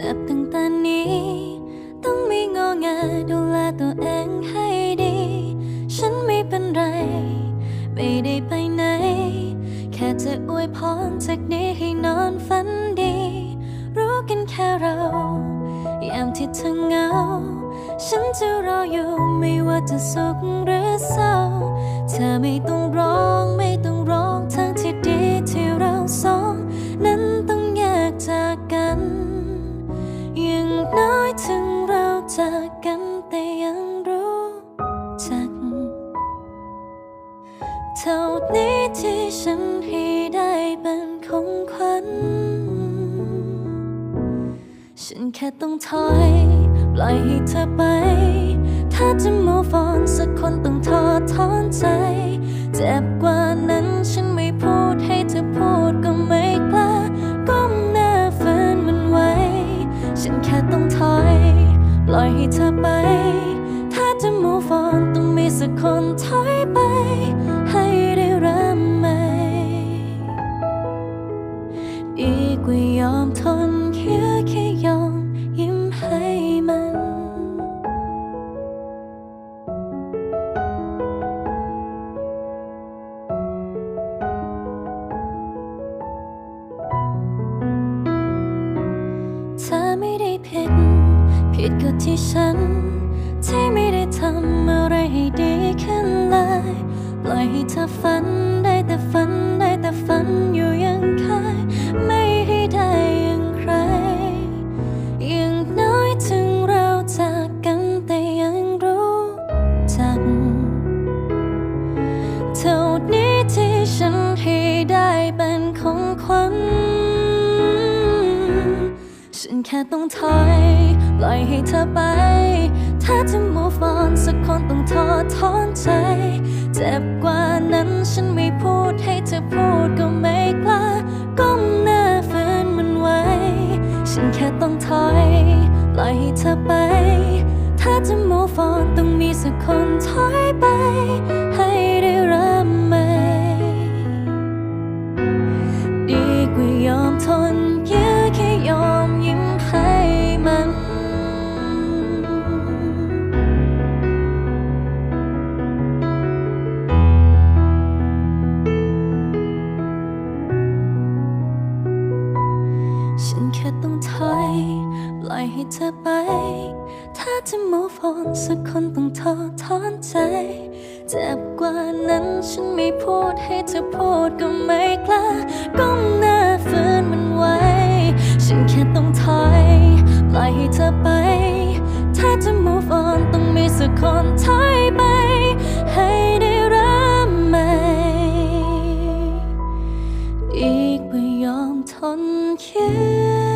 นับตั้งแต่นี้ ต้องไม่งอแงดูแลตัวเองให้ดี ฉันไม่เป็นไร ไม่ได้ไปไหน แค่จะอวยพรจากนี้ให้นอนฝันดี รู้กันแค่เรา ยามที่เธอเหงา ฉันจะรออยู่ไม่ว่าจะสุขหรือเศร้า เธอไม่ต้อง เจากกันแต่ยังรู้จัก เท่านี้ที่ฉันให้ได้เป็นของขวัญ ฉันแค่ต้องถอย ปล่อยให้เธอไป อยให้เธอไป ถ้าจะ move on ต้องมีสักคนถอยไป ผิดก็ที่ฉัน ที่ไม่ได้ทำอะไรให้ดีขึ้นเลย ปล่อยให้เธอฝันได้แต่ฝันได้แต่ฝันอยู่ยังเคยไม่ให้ได้อย่างใครอย่างน้อยถึงเราจากกันแต่ยังรู้จักเท่านี้ที่ฉันให้ได้เป็นของขวัญฉันแค่ต้องถอย ล่อยให้เธอไป ถ้าจะ move on สักคนต้องทอดถอนใจ เจ็บกว่านั้นฉันไม่พูดให้เธอพูดก็ไม่กล้า ก้มหน้าฝืนมันไว้ ฉันแค่ต้องถอยปล่อยให้เธอไป ถ้าจะ move on ต้องมีสักคนถอยไปให้ แค่ต้องถอยปล่อยให้เธอไป ถ้าจะ move on สักคนต้องทอดถอนใจ เจ็บกว่านั้นฉันไม่พูดให้เธอพูดก็ไม่กล้าก้มหน้าฝืนมันไว้ ฉันแค่ต้องถอยปล่อยให้เธอไป ถ้าจะ move on ต้องมีสักคนถอ we 吞咽